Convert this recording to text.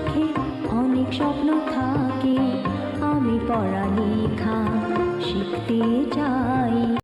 চোখে অনেক স্বপ্ন থাকে। আমি পড়ালেখা শিখতে চাই।